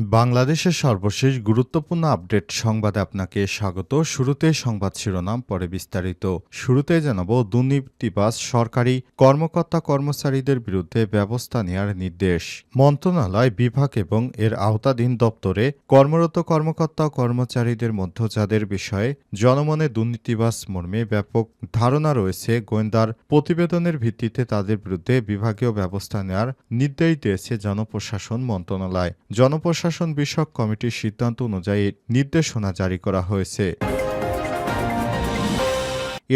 বাংলাদেশের সর্বশেষ গুরুত্বপূর্ণ আপডেট সংবাদে আপনাকে স্বাগত। শুরুতে সংবাদ শিরোনাম, পরে বিস্তারিত। শুরুতে জানাব দুর্নীতিবাস সরকারি কর্মকর্তা কর্মচারীদের বিরুদ্ধে ব্যবস্থা নেওয়ার নির্দেশ। মন্ত্রণালয়, বিভাগ এবং এর আওতাধীন দপ্তরে কর্মরত কর্মকর্তা কর্মচারীদের মধ্যে যাদের বিষয়ে জনমনে দুর্নীতিবাস মর্মে ব্যাপক ধারণা রয়েছে, গোয়েন্দার প্রতিবেদনের ভিত্তিতে তাদের বিরুদ্ধে বিভাগীয় ব্যবস্থা নেওয়ার নির্দেশ দিয়েছে জনপ্রশাসন মন্ত্রণালয়। জনপ্রশাসন বিষয়ক কমিটির সিদ্ধান্ত অনুযায়ী নির্দেশনা জারি করা হয়েছে।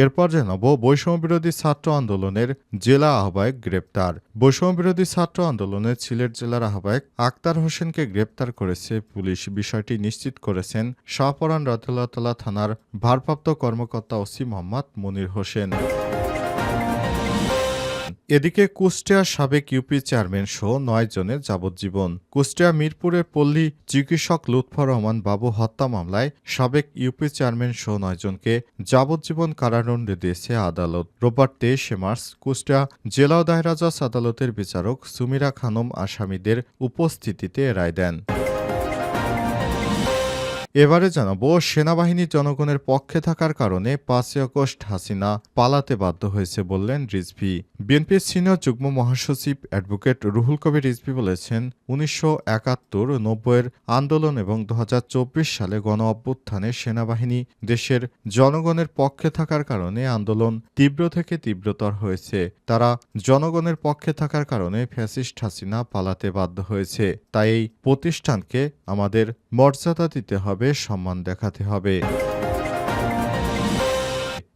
এরপর জানাব বৈষম্য বিরোধী ছাত্র আন্দোলনের জেলা আহ্বায়ক গ্রেপ্তার। বৈষম্য বিরোধী ছাত্র আন্দোলনের সিলেট জেলার আহ্বায়ক আক্তার হোসেনকে গ্রেপ্তার করেছে পুলিশ। বিষয়টি নিশ্চিত করেছেন শাহপরান রতলাতলা থানার ভারপ্রাপ্ত কর্মকর্তা ওসি মোহাম্মদ মনির হোসেন। এদিকে কুষ্টিয়ার সাবেক ইউপি চেয়ারম্যান সহ নয় জনের যাবজ্জীবন। কুষ্টিয়া মিরপুরের পল্লী চিকিৎসক লুৎফর রহমান বাবু হত্যা মামলায় সাবেক ইউপি চেয়ারম্যান সহ নয়জনকে যাবজ্জীবন কারাদণ্ড দিয়েছে আদালত। রোববার তেইশে মার্চ কুষ্টিয়া জেলা ও দায়রা জজ আদালতের বিচারক সুমিরা খানম আসামিদের উপস্থিতিতে রায় দেন। এবারে জানাব, সেনাবাহিনী জনগণের পক্ষে থাকার কারণে পাঁচই আগস্ট হাসিনা পালাতে বাধ্য হয়েছে বললেন রিজভি। বিএনপির সিনিয়র যুগ্ম মহাসচিব অ্যাডভোকেট রুহুল কবির রিজভি বলেছেন, উনিশশো একাত্তর নব্বইয়ের আন্দোলন এবং দু হাজার চব্বিশ সালে গণ অভ্যুত্থানে সেনাবাহিনী দেশের জনগণের পক্ষে থাকার কারণে আন্দোলন তীব্র থেকে তীব্রতর হয়েছে। তারা জনগণের পক্ষে থাকার কারণে ফ্যাসিস্ট হাসিনা পালাতে বাধ্য হয়েছে। তাই এই প্রতিষ্ঠানকে আমাদের মর্যাদা দিতে হবে সম্মান দেখাতে হবে।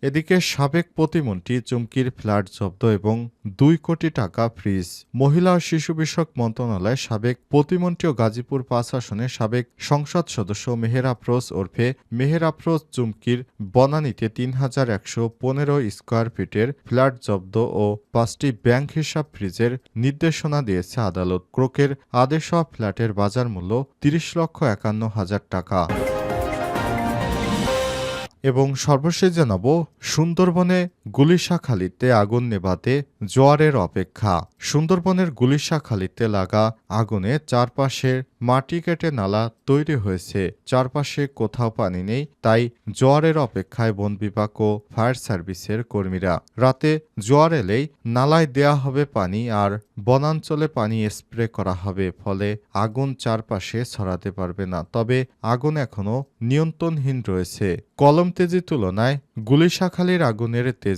এদিকে সাবেক প্রতিমন্ত্রী চুমকির ফ্ল্যাট জব্দ এবং দুই কোটি টাকা ফ্রিজ। মহিলা ও শিশু বিষয়ক মন্ত্রণালয় সাবেক প্রতিমন্ত্রী ও গাজীপুর পাঁচ আসনে সাবেক সংসদ সদস্য মেহের আফরোজ ওরফে মেহের আফরোজ চুমকির বনানীতে তিন হাজার একশো পনেরো স্কোয়ার ফিটের ফ্ল্যাট জব্দ ও পাঁচটি ব্যাংক হিসাব ফ্রিজের নির্দেশনা দিয়েছে আদালত। ক্রোকের আদেশ ফ্ল্যাটের বাজার মূল্য তিরিশ লক্ষ একান্ন হাজার টাকা। এবং সর্বশেষ জানাব সুন্দরবনে গুলিশাখালীতে আগুন নেভাতে জোয়ারের অপেক্ষা। সুন্দরবনের গুলিশাখালিতে লাগা আগুনে চারপাশে মাটি কেটে নালা তৈরি হয়েছে। চারপাশে কোথাও পানি নেই, তাই জোয়ারের অপেক্ষায় বন বিভাগ ও ফায়ার সার্ভিসের কর্মীরা। রাতে জোয়ার এলেই নালায় দেয়া হবে পানি আর বনাঞ্চলে পানি স্প্রে করা হবে, ফলে আগুন চারপাশে ছড়াতে পারবে না। তবে আগুন এখনও নিয়ন্ত্রণহীন রয়েছে। কলম তেজির তুলনায় গুলিশাখালির আগুনের তেজ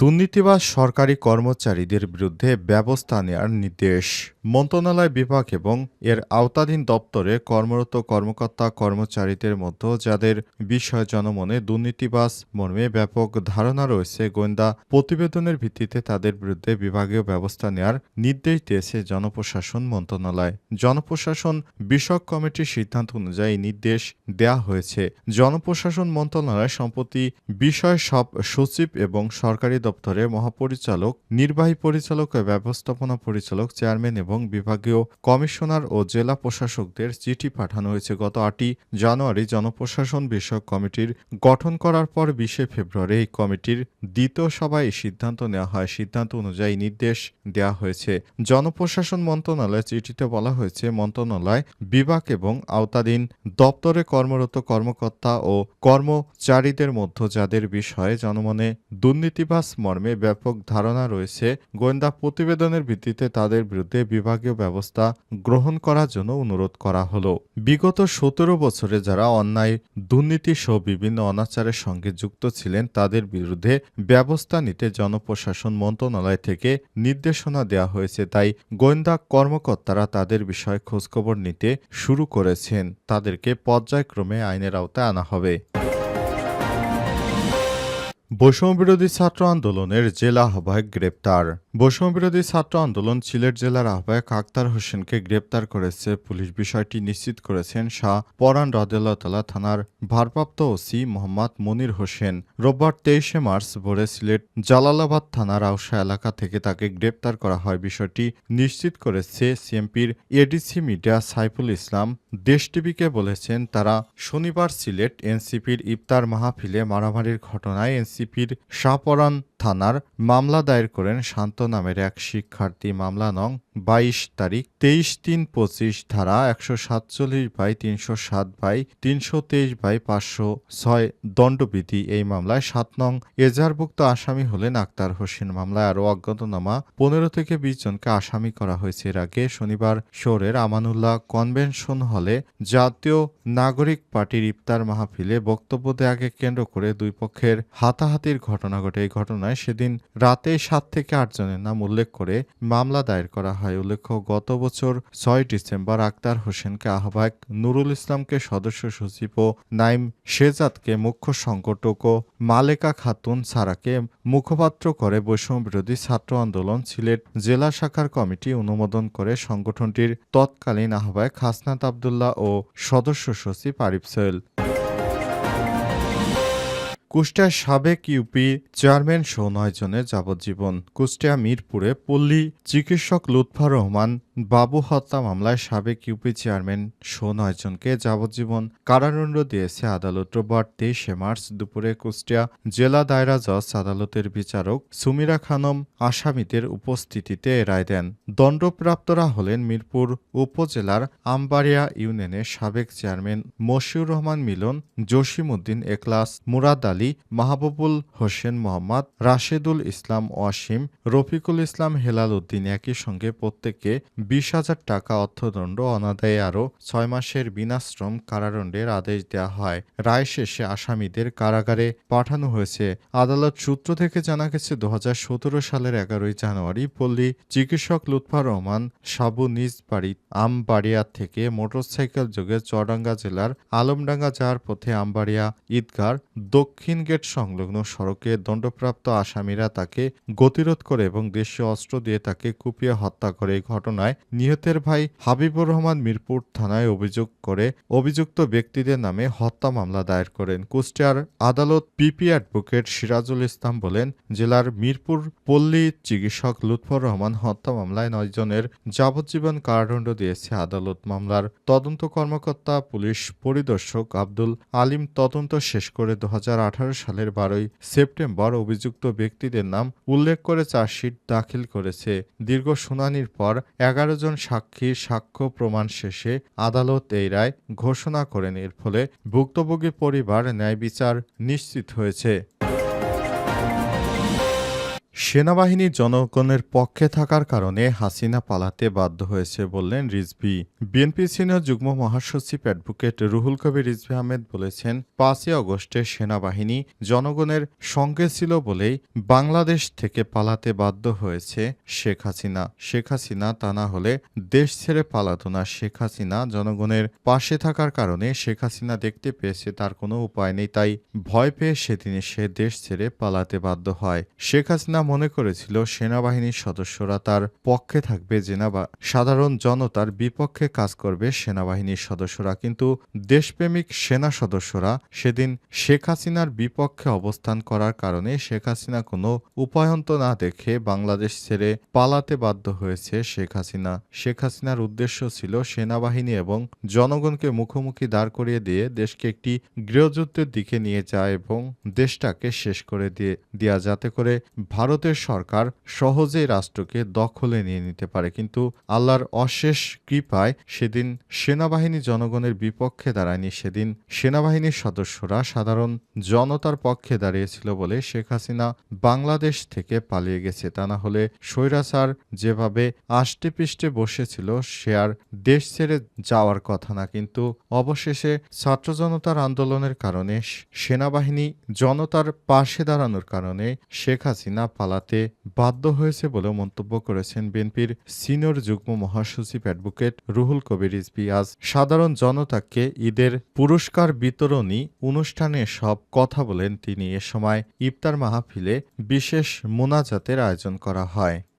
দুর্নীতিবাজ সরকারি কর্মচারীদের বিরুদ্ধে ব্যবস্থা নেওয়ার নির্দেশ। মন্ত্রণালয় বিভাগ এবং এর আওতাধীন দপ্তরে কর্মরত কর্মকর্তা কর্মচারীদের মধ্যে যাদের বিষয় জনমনে দুর্নীতিবাজ মর্মে ব্যাপক ধারণা রয়েছে, গোয়েন্দা প্রতিবেদনের ভিত্তিতে তাদের বিরুদ্ধে বিভাগীয় ব্যবস্থা নেওয়ার নির্দেশ দিয়েছে জনপ্রশাসন মন্ত্রণালয়। জনপ্রশাসন বিষয়ক কমিটির সিদ্ধান্ত অনুযায়ী নির্দেশ দেয়া হয়েছে। জনপ্রশাসন মন্ত্রণালয় সম্প্রতি বিষয় সব সচিব এবং সরকারি দপ্তরের মহাপরিচালক, নির্বাহী পরিচালক ও ব্যবস্থাপনা পরিচালক, চেয়ারম্যান এবং বিভাগীয় কমিশনার ও জেলা প্রশাসকদের চিঠি পাঠানো হয়েছে গত আটই জানুয়ারি জনপ্রশাসন বিষয়ক কমিটির গঠন করার পর বিশে ফেব্রুয়ারি এই কমিটির দ্বিতীয় সভায় সিদ্ধান্ত নেওয়া হয়। সিদ্ধান্ত অনুযায়ী নির্দেশ দেওয়া হয়েছে। জনপ্রশাসন মন্ত্রণালয় চিঠিতে বলা হয়েছে, মন্ত্রণালয়, বিভাগ এবং আওতাধীন দপ্তরে কর্মরত কর্মকর্তা ও কর্মচারীদের মধ্যে যাদের বিষয়ে জনমনে দুর্নীতিবাস মর্মে ব্যাপক ধারণা রয়েছে। গোয়েন্দা প্রতিবেদনের ভিত্তিতে তাদের বিরুদ্ধে বিভাগীয় ব্যবস্থা গ্রহণ করার জন্য অনুরোধ করা হলো। বিগত সতেরো বছরে যারা অন্যায়, দুর্নীতি সহ বিভিন্ন অনাচারের সঙ্গে যুক্ত ছিলেন, তাদের বিরুদ্ধে ব্যবস্থা নিতে জনপ্রশাসন মন্ত্রণালয় থেকে নির্দেশনা দেওয়া হয়েছে। তাই গোয়েন্দা কর্মকর্তারা তাদের বিষয়ে খোঁজখবর নিতে শুরু করেছেন। তাদেরকে পর্যায়ক্রমে আইনের আওতায় আনা হবে। বৈষম্যবিরোধী ছাত্র আন্দোলনের জেলা আহ্বায়ক গ্রেপ্তার। বৈষম্যবিরোধী ছাত্র আন্দোলন সিলেট জেলার আহ্বায়ক আক্তার হোসেনকে গ্রেপ্তার করেছে পুলিশ। বিষয়টি নিশ্চিত করেছেন শাহ পরান রদেল্লাতলা থানার ভারপ্রাপ্ত ওসি মোহাম্মদ মনির হোসেন। রোববার তেইশে মার্চ ভোরে সিলেট জালালাবাদ থানার আউসা এলাকা থেকে তাকে গ্রেপ্তার করা হয়। বিষয়টি নিশ্চিত করেছে সিএমপির এডিসি মিডিয়া সাইফুল ইসলাম। দেশ টিভিকে বলেছেন, তারা শনিবার সিলেট এনসিপির ইফতার মাহফিলে মারামারির ঘটনায় এনসিপির শাহপরান থানার মামলা দায়ের করেন শান্ত নামের এক শিক্ষার্থী মামলা নং বাইশ তারিখ, তেইশ তিন পঁচিশ ধারা একশো সাতচল্লিশ বাই তিনশো সাত বাই তিনশো তেইশ বাই পাঁচশো ছয় দণ্ডবিধি এই মামলায় সাত নং এজাহারভুক্ত আসামি হলেন আক্তার হোসেন। মামলায় আরও অজ্ঞাতনামা পনেরো থেকে বিশ জনকে আসামি করা হয়েছে। এর আগে শনিবার শহরের আমানুল্লাহ কনভেনশন হলে জাতীয় নাগরিক পার্টির ইফতার মাহফিলে বক্তব্য দেয়াকে কেন্দ্র করে দুই পক্ষের হাতাহাতির ঘটনা ঘটে। এই ঘটনায় সেদিন রাতে সাত থেকে আট জনের নাম উল্লেখ করে মামলা দায়ের করা হয় উল্লেখ্য, গত বছর ছয় ডিসেম্বর আক্তার হোসেনকে আহ্বায়ক নুরুল ইসলামকে সদস্য সচিব ও নাইম শেজাদকে মুখ্য সংগঠক ও মালেকা খাতুন সারাকে মুখপাত্র করে বৈষম্য বিরোধী ছাত্র আন্দোলন সিলেট জেলা শাখার কমিটি অনুমোদন করে সংগঠনটির তৎকালীন আহ্বায়ক হাসনাত আবদুল্লাহ ও সদস্য সচিব আরিফ সোহেল। কুষ্টিয়ার সাবেক ইউপি চেয়ারম্যান সহ নয় জনের যাবজ্জীবন। কুষ্টিয়া মিরপুরে পল্লী চিকিৎসক লুৎফা রহমান বাবু হত্যা মামলায় সাবেক ইউপি চেয়ারম্যান সহ নয় জনকে যাবজ্জীবন কারাদণ্ড দিয়েছে আদালত। রোববার তেইশে মার্চ দুপুরে কুষ্টিয়া জেলা দায়রা জজ আদালতের বিচারক সুমিরা খানম আসামিদের উপস্থিতিতে রায় দেন। দণ্ডপ্রাপ্তরা হলেন মিরপুর উপজেলার আমবাড়িয়া ইউনিয়নের সাবেক চেয়ারম্যান মশিউর রহমান মিলন, জসিমউদ্দিন এখলাস, মুরাদ আলী, মাহবুবুল হোসেন মোহাম্মদ, রাশেদুল ইসলাম ওয়াসিম, রফিকুল ইসলাম হেলাল উদ্দিন একই সঙ্গে প্রত্যেককে বিশ হাজার টাকা অর্থদণ্ড, অনাদায়ে আরও ছয় মাসের বিনাশ্রম কারাদণ্ডের আদেশ দেওয়া হয়। রায় শেষে আসামিদের কারাগারে পাঠানো হয়েছে। আদালত সূত্র থেকে জানা গেছে, দু সালের এগারোই জানুয়ারি পল্লী চিকিৎসক লুৎফা রহমান সাবু নিজ বাড়ি আমবাড়িয়া থেকে মোটরসাইকেল যোগে চুয়াডাঙ্গা জেলার আলমডাঙ্গা যাওয়ার পথে আমবাড়িয়া ঈদগার দক্ষিণ গেট সংলগ্ন সড়কে দণ্ডপ্রাপ্ত আসামিরা তাকে গতিরোধ করে এবং দেশীয় অস্ত্র দিয়ে তাকে কুপিয়ে হত্যা করে। এই ঘটনায় নিহতের ভাই হাবিবুর রহমান মিরপুর থানায় অভিযোগ করে অভিযুক্ত ব্যক্তিদের নামে হত্যা মামলা দায়ের করেন। কুষ্টিয়ার আদালত পিপি অ্যাডভোকেট সিরাজুল ইসলাম বলেন, জেলার মিরপুর পল্লী চিকিৎসক লুৎফর রহমান হত্যা মামলায় নয় জনের যাবজ্জীবন কারাদণ্ড দিয়েছে আদালত। মামলার তদন্ত কর্মকর্তা পুলিশ পরিদর্শক আব্দুল আলিম তদন্ত শেষ করে দু হাজার আঠারো সালের বারোই সেপ্টেম্বর অভিযুক্ত ব্যক্তিদের নাম উল্লেখ করে চার্জশিট দাখিল করেছে। দীর্ঘ শুনানির পর এগারো জন সাক্ষীর সাক্ষ্য প্রমাণ শেষে আদালত এই রায় ঘোষণা করেন। এর ফলে ভুক্তভোগী পরিবার ন্যায় বিচার নিশ্চিত হয়েছে। সেনাবাহিনী জনগণের পক্ষে থাকার কারণে হাসিনা পালাতে বাধ্য হয়েছে বললেন রিজভি। বিএনপি সিনিয়র যুগ্ম মহাসচিব অ্যাডভোকেট রুহুল কবির রিজভি আহমেদ বলেছেন, পাঁচই অগস্টে সেনাবাহিনী জনগণের সঙ্গে ছিল বলেই বাংলাদেশ থেকে পালাতে বাধ্য হয়েছে শেখ হাসিনা। শেখ হাসিনা তা না হলে দেশ ছেড়ে পালাতো না। শেখ হাসিনা জনগণের পাশে থাকার কারণে শেখ হাসিনা দেখতে পেয়েছে তার কোনো উপায় নেই, তাই ভয় পেয়ে সেদিনে সে দেশ ছেড়ে পালাতে বাধ্য হয়। শেখ হাসিনা মনে করেছিল সেনাবাহিনীর সদস্যরা তার পক্ষে থাকবে জেনাবা সাধারণ জনতার বিপক্ষে কাজ করবে সেনাবাহিনীর সদস্যরা, কিন্তু দেশপ্রেমিক সেনা সদস্যরা সেদিন শেখ হাসিনার বিপক্ষে অবস্থান করার কারণে শেখ হাসিনা কোনো উপায়ন্ত না দেখে বাংলাদেশ ছেড়ে পালাতে বাধ্য হয়েছে শেখ হাসিনা। শেখ হাসিনার উদ্দেশ্য ছিল সেনাবাহিনী এবং জনগণকে মুখোমুখি দাঁড় করিয়ে দিয়ে দেশকে একটি গৃহযুদ্ধের দিকে নিয়ে যায় এবং দেশটাকে শেষ করে দিয়ে দেওয়া যাতে করে ভারতের সরকার সহজেই রাষ্ট্রকে দখলে নিয়ে নিতে পারে, কিন্তু আল্লাহর অশেষ কৃপায় সেদিন সেনাবাহিনী জনগণের বিপক্ষে দাঁড়ায়নি। সেদিন সেনাবাহিনীর সদস্যরা সাধারণ জনতার পক্ষে দাঁড়িয়েছিল বলে শেখ হাসিনা বাংলাদেশ থেকে পালিয়ে গেছে। তা না হলে স্বৈরাচার যেভাবে আষ্টে পৃষ্ঠে বসেছিল, সে আর দেশ ছেড়ে যাওয়ার কথা না। কিন্তু অবশেষে ছাত্র জনতার আন্দোলনের কারণে, সেনাবাহিনী জনতার পাশে দাঁড়ানোর কারণে শেখ হাসিনা পালাতে বাধ্য হয়েছে বলেও মন্তব্য করেছেন বিএনপির সিনিয়র যুগ্ম মহাসচিব অ্যাডভোকেট রুহুল কবির ইসবি আজ সাধারণ জনতাকে ঈদের পুরস্কার বিতরণী অনুষ্ঠানে সব কথা বলেন তিনি। এ সময় ইফতার মাহফিলে বিশেষ মোনাজাতের আয়োজন করা হয়।